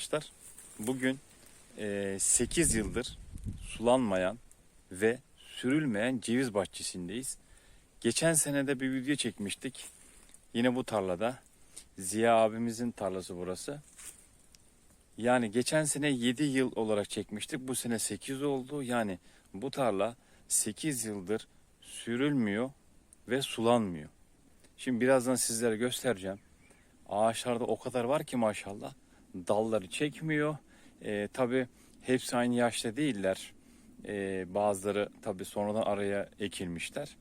Arkadaşlar. Bugün eee, 8 yıldır sulanmayan ve sürülmeyen ceviz bahçesindeyiz. Geçen sene de bir video çekmiştik. Yine bu tarlada. Ziya abimizin tarlası burası. Yani geçen sene 7 yıl olarak çekmiştik. Bu sene 8 oldu. Yani bu tarla 8 yıldır sürülmüyor ve sulanmıyor. Şimdi birazdan sizlere göstereceğim. Ağaçlarda o kadar var ki maşallah. Dalları çekmiyor. Ee, tabii hepsi aynı yaşta değiller. Ee, bazıları tabii sonradan araya ekilmişler.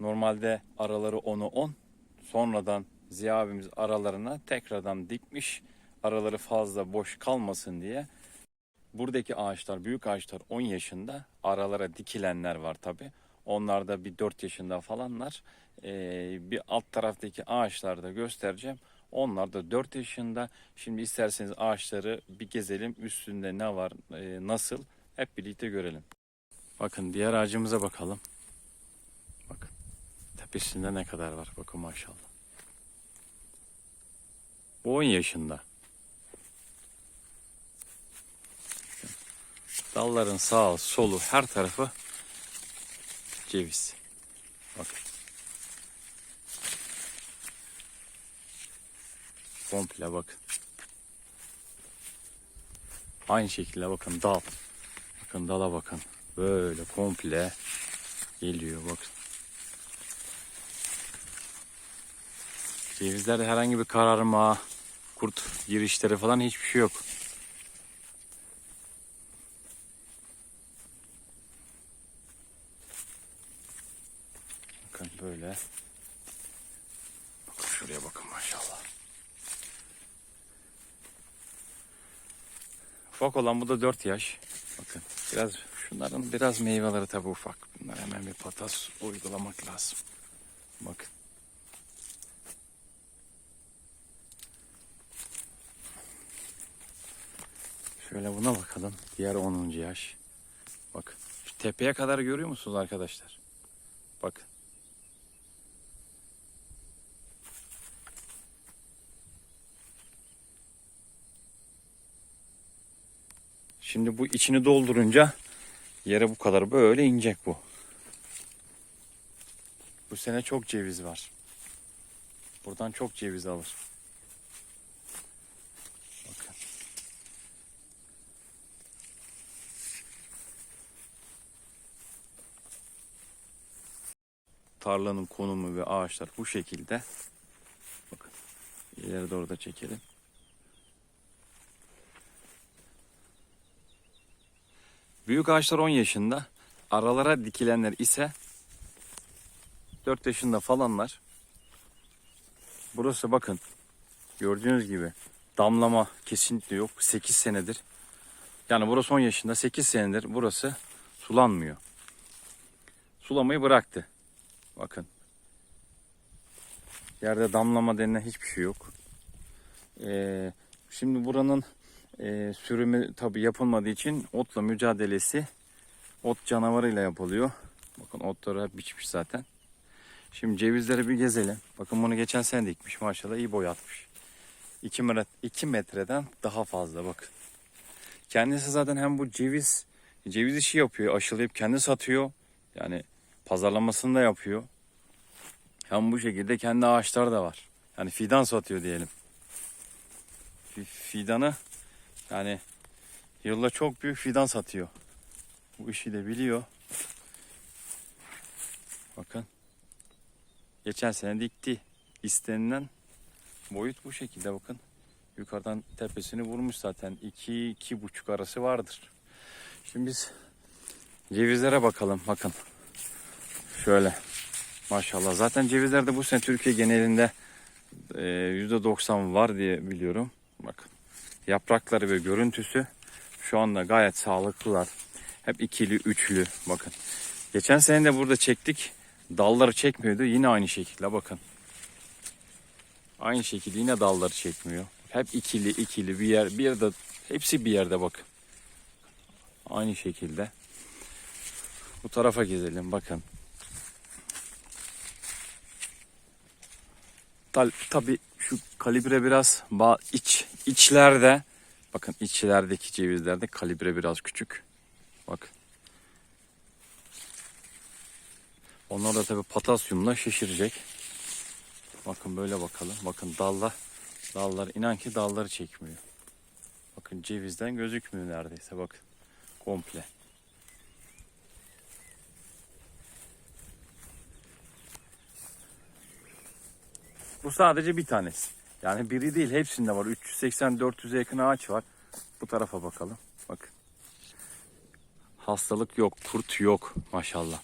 Normalde araları 10'u 10. Sonradan Ziya abimiz aralarına tekrardan dikmiş. Araları fazla boş kalmasın diye. Buradaki ağaçlar, büyük ağaçlar 10 yaşında. Aralara dikilenler var tabii. Onlar da bir 4 yaşında falanlar. Ee, bir alt taraftaki ağaçlarda göstereceğim. Onlar da 4 yaşında. Şimdi isterseniz ağaçları bir gezelim. Üstünde ne var, e, nasıl hep birlikte görelim. Bakın diğer ağacımıza bakalım. Bakın tepesinde ne kadar var. Bakın maşallah. Bu 10 yaşında. Dalların sağı, solu, her tarafı ceviz. Bakın. Komple bakın. Aynı şekilde bakın dal. Bakın dala bakın. Böyle komple geliyor bakın. Cevizlerde herhangi bir kararma, kurt girişleri falan hiçbir şey yok. Bakın böyle. Bakın şuraya bakın maşallah. Ufak olan bu da 4 yaş. Bakın biraz şunların biraz meyveleri tabi ufak. Bunlar hemen bir patas uygulamak lazım. Bakın. Şöyle buna bakalım. Diğer 10. yaş. Bakın. Şu tepeye kadar görüyor musunuz arkadaşlar? Bakın. Şimdi bu içini doldurunca yere bu kadar böyle inecek bu. Bu sene çok ceviz var. Buradan çok ceviz alır. Bakın. Tarlanın konumu ve ağaçlar bu şekilde. Bakın. İleri doğru da çekelim. Büyük ağaçlar 10 yaşında. Aralara dikilenler ise 4 yaşında falanlar. Burası bakın. Gördüğünüz gibi damlama kesinlikle yok. 8 senedir. Yani burası 10 yaşında 8 senedir burası sulanmıyor. Sulamayı bıraktı. Bakın. Yerde damlama denilen hiçbir şey yok. Ee, şimdi buranın e, sürümü tabi yapılmadığı için otla mücadelesi ot canavarıyla yapılıyor. Bakın otları hep biçmiş zaten. Şimdi cevizleri bir gezelim. Bakın bunu geçen sene dikmiş maşallah iyi boyatmış. 2 metre, 2 metreden daha fazla bakın. Kendisi zaten hem bu ceviz ceviz işi yapıyor. Aşılayıp kendi satıyor. Yani pazarlamasını da yapıyor. Hem bu şekilde kendi ağaçlar da var. Yani fidan satıyor diyelim. Fi- Fidanı yani yılda çok büyük fidan satıyor. Bu işi de biliyor. Bakın. Geçen sene dikti. İstenilen boyut bu şekilde bakın. Yukarıdan tepesini vurmuş zaten. 2 iki buçuk arası vardır. Şimdi biz cevizlere bakalım. Bakın. Şöyle. Maşallah. Zaten cevizler de bu sene Türkiye genelinde e, %90 var diye biliyorum. Bakın. Yaprakları ve görüntüsü şu anda gayet sağlıklılar. Hep ikili, üçlü. Bakın. Geçen sene de burada çektik. Dalları çekmiyordu. Yine aynı şekilde bakın. Aynı şekilde yine dalları çekmiyor. Hep ikili, ikili bir yer, bir yerde hepsi bir yerde bakın. Aynı şekilde. Bu tarafa gezelim bakın. Tal, tabii şu kalibre biraz iç içlerde bakın içlerdeki cevizlerde kalibre biraz küçük. Bak. Onlar da tabii potasyumla şişirecek. Bakın böyle bakalım. Bakın dallar dallar inan ki dalları çekmiyor. Bakın cevizden gözükmüyor neredeyse bakın. Komple. Bu sadece bir tanesi. Yani biri değil hepsinde var. 380-400'e yakın ağaç var. Bu tarafa bakalım. Bakın. Hastalık yok, kurt yok maşallah.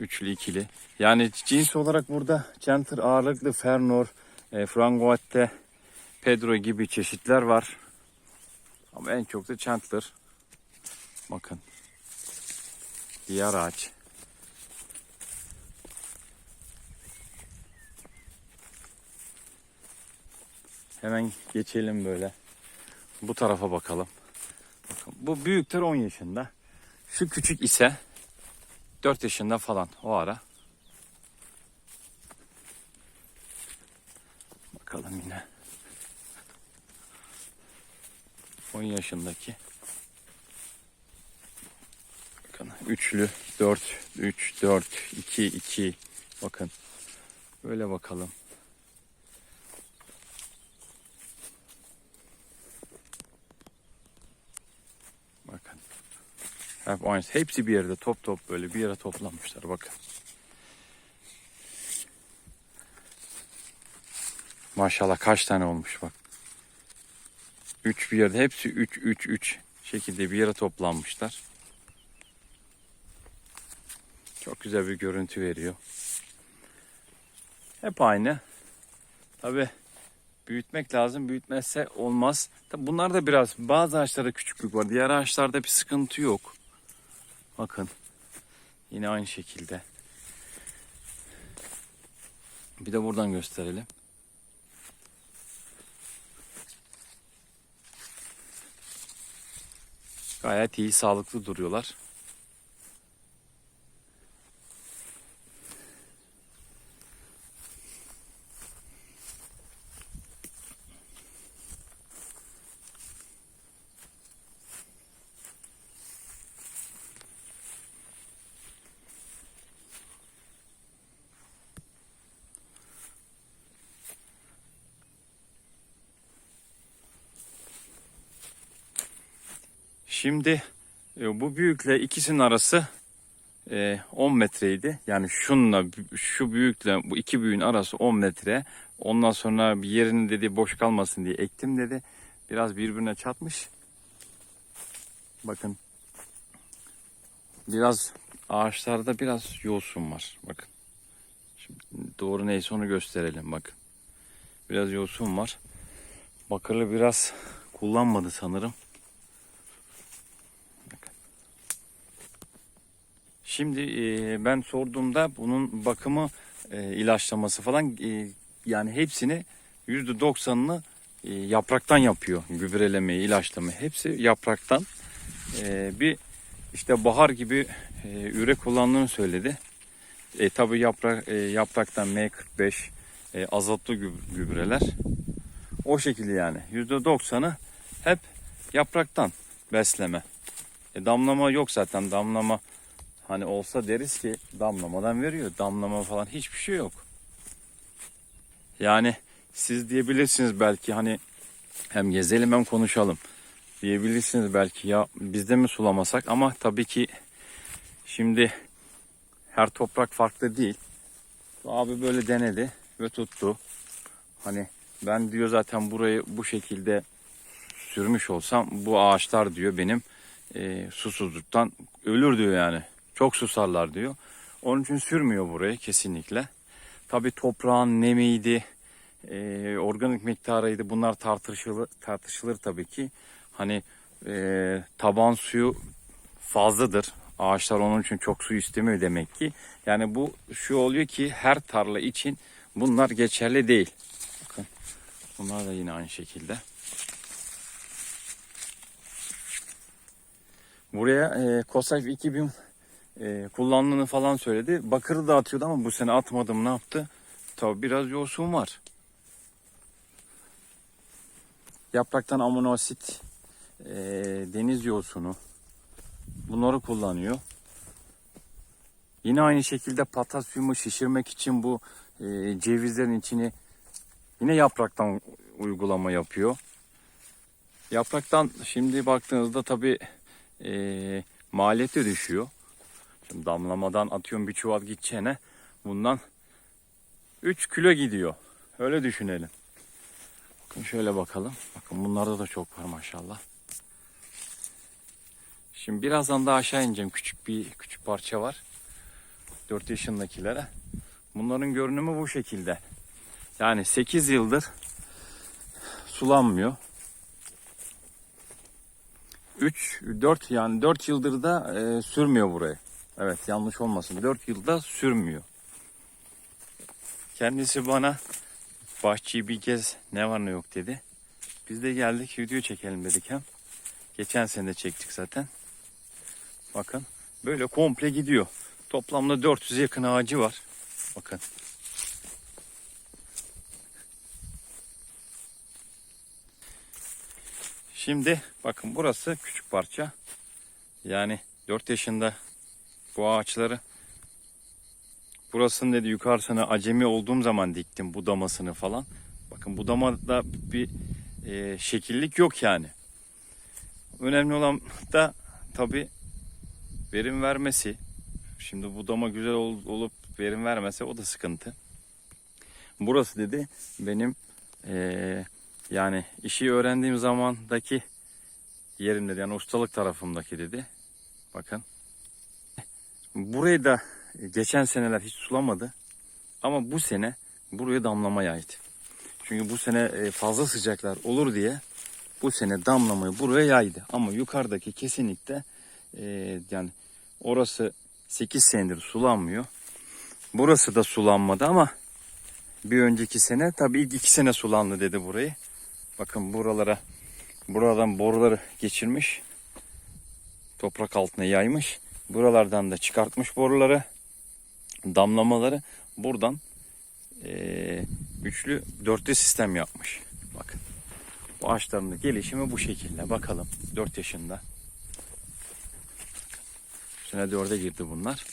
Üçlü ikili. Yani cins olarak burada Center ağırlıklı Fernor, e, Frangoatte, Pedro gibi çeşitler var. Ama en çok da Chandler. Bakın. Diğer ağaç. Hemen geçelim böyle. Bu tarafa bakalım. Bakın, bu büyükler 10 yaşında. Şu küçük ise 4 yaşında falan o ara. Bakalım yine. 10 yaşındaki. Bakın üçlü 4 3 4 2 2 bakın. Böyle bakalım. Hep aynı. Hepsi bir yerde top top böyle bir yere toplanmışlar bakın. Maşallah kaç tane olmuş bak. Üç bir yerde hepsi üç üç üç şekilde bir yere toplanmışlar. Çok güzel bir görüntü veriyor. Hep aynı. Tabi büyütmek lazım. Büyütmezse olmaz. Tabi bunlar da biraz bazı ağaçlarda küçüklük var. Diğer ağaçlarda bir sıkıntı yok. Bakın. Yine aynı şekilde. Bir de buradan gösterelim. Gayet iyi, sağlıklı duruyorlar. Şimdi e, bu büyükle ikisinin arası e, 10 metreydi. Yani şunla şu büyükle bu iki büyüğün arası 10 metre. Ondan sonra bir yerinin dedi boş kalmasın diye ektim dedi. Biraz birbirine çatmış. Bakın. Biraz ağaçlarda biraz yosun var. Bakın. Şimdi doğru neyse onu gösterelim bakın. Biraz yosun var. Bakırlı biraz kullanmadı sanırım. Şimdi e, ben sorduğumda bunun bakımı, e, ilaçlaması falan e, yani hepsini yüzde doksanını e, yapraktan yapıyor. Gübrelemeyi, ilaçlamayı hepsi yapraktan. E, bir işte bahar gibi e, üre kullandığını söyledi. E, tabii yaprak, e, yapraktan M45 e, azotlu güb- gübreler. O şekilde yani yüzde doksanı hep yapraktan besleme. E, damlama yok zaten damlama Hani olsa deriz ki damlamadan veriyor. Damlama falan hiçbir şey yok. Yani siz diyebilirsiniz belki hani hem gezelim hem konuşalım. Diyebilirsiniz belki ya bizde mi sulamasak ama tabii ki şimdi her toprak farklı değil. Abi böyle denedi ve tuttu. Hani ben diyor zaten burayı bu şekilde sürmüş olsam bu ağaçlar diyor benim e, susuzluktan ölür diyor yani. Çok susarlar diyor. Onun için sürmüyor burayı kesinlikle. Tabi toprağın nemiydi, e, organik miktarıydı. Bunlar tartışılır, tartışılır tabii ki. Hani e, taban suyu fazladır. Ağaçlar onun için çok su istemiyor demek ki. Yani bu şu oluyor ki her tarla için bunlar geçerli değil. Bakın bunlar da yine aynı şekilde. Buraya e, Kosaf 2000 e, kullandığını falan söyledi. Bakırı da atıyordu ama bu sene atmadım ne yaptı? tabi biraz yosun var. Yapraktan amino e, deniz yosunu bunları kullanıyor. Yine aynı şekilde potasyumu şişirmek için bu e, cevizlerin içini yine yapraktan uygulama yapıyor. Yapraktan şimdi baktığınızda tabi e, maliyeti düşüyor. Damlamadan atıyorum bir çuval gideceğine bundan 3 kilo gidiyor. Öyle düşünelim. Bakın şöyle bakalım. Bakın bunlarda da çok var maşallah. Şimdi birazdan daha aşağı ineceğim. Küçük bir küçük parça var. 4 yaşındakilere. Bunların görünümü bu şekilde. Yani 8 yıldır sulanmıyor. 3 4 yani 4 yıldır da e, sürmüyor buraya. Evet yanlış olmasın. 4 yılda sürmüyor. Kendisi bana bahçeyi bir gez ne var ne yok dedi. Biz de geldik video çekelim dedik hem. Geçen sene çektik zaten. Bakın böyle komple gidiyor. Toplamda 400 yakın ağacı var. Bakın. Şimdi bakın burası küçük parça. Yani 4 yaşında bu ağaçları burasını dedi yukarısına acemi olduğum zaman diktim budamasını falan. Bakın budamada bir e, şekillik yok yani. Önemli olan da tabi verim vermesi. Şimdi budama güzel ol- olup verim vermese o da sıkıntı. Burası dedi benim e, yani işi öğrendiğim zamandaki yerim dedi. Yani ustalık tarafımdaki dedi. Bakın. Burayı da geçen seneler hiç sulamadı. Ama bu sene buraya damlamaya ait. Çünkü bu sene e, fazla sıcaklar olur diye bu sene damlamayı buraya yaydı. Ama yukarıdaki kesinlikle e, yani orası 8 senedir sulanmıyor. Burası da sulanmadı ama bir önceki sene tabii ilk iki sene sulandı dedi burayı. Bakın buralara buradan boruları geçirmiş. Toprak altına yaymış. Buralardan da çıkartmış boruları. Damlamaları buradan eee, üçlü dörtlü sistem yapmış. Bakın. Bu ağaçların da gelişimi bu şekilde. Bakalım 4 yaşında. Sene 4'e girdi bunlar.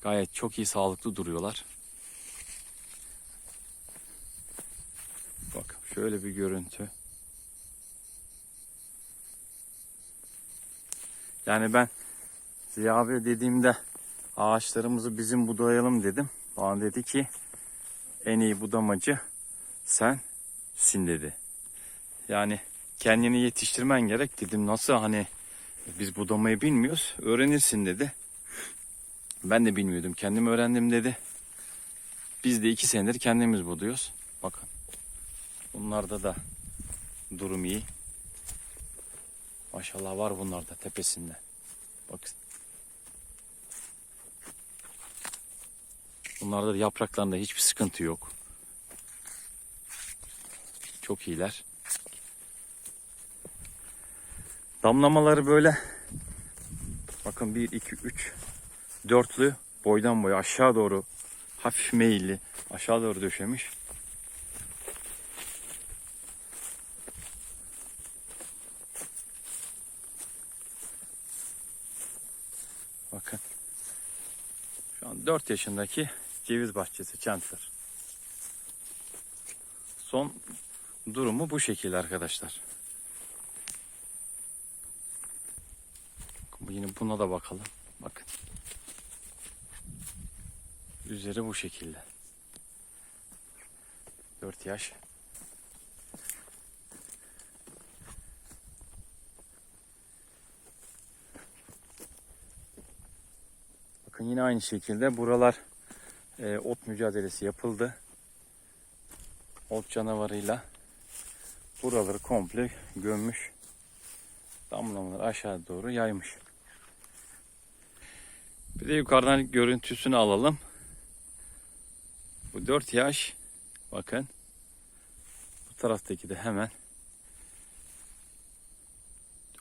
Gayet çok iyi sağlıklı duruyorlar. Bak şöyle bir görüntü. Yani ben Ziya abi dediğimde ağaçlarımızı bizim budayalım dedim. Bana dedi ki en iyi budamacı sensin dedi. Yani kendini yetiştirmen gerek dedim. Nasıl hani biz budamayı bilmiyoruz öğrenirsin dedi. Ben de bilmiyordum kendim öğrendim dedi. Biz de iki senedir kendimiz buduyoruz. Bakın bunlarda da durum iyi. Maşallah var bunlarda tepesinde. Bakın. Bunlarda da yapraklarında hiçbir sıkıntı yok. Çok iyiler. Damlamaları böyle bakın 1 2 3 dörtlü boydan boya aşağı doğru hafif meyilli aşağı doğru döşemiş. Bakın. Şu an 4 yaşındaki ceviz bahçesi Chandler. Son durumu bu şekilde arkadaşlar. Yine buna da bakalım. Bakın. Üzeri bu şekilde. 4 yaş. Bakın yine aynı şekilde buralar e, ot mücadelesi yapıldı. Ot canavarıyla buraları komple gömmüş. Damlamaları aşağı doğru yaymış. Bir de yukarıdan görüntüsünü alalım. Bu 4 yaş. Bakın. Bu taraftaki de hemen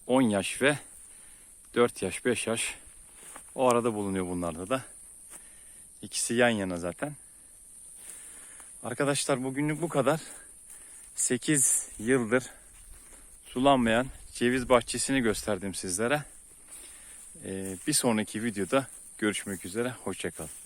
10 yaş ve 4 yaş, 5 yaş. O arada bulunuyor bunlarda da. İkisi yan yana zaten. Arkadaşlar bugünlük bu kadar. 8 yıldır sulanmayan ceviz bahçesini gösterdim sizlere. Ee, bir sonraki videoda görüşmek üzere. Hoşçakalın.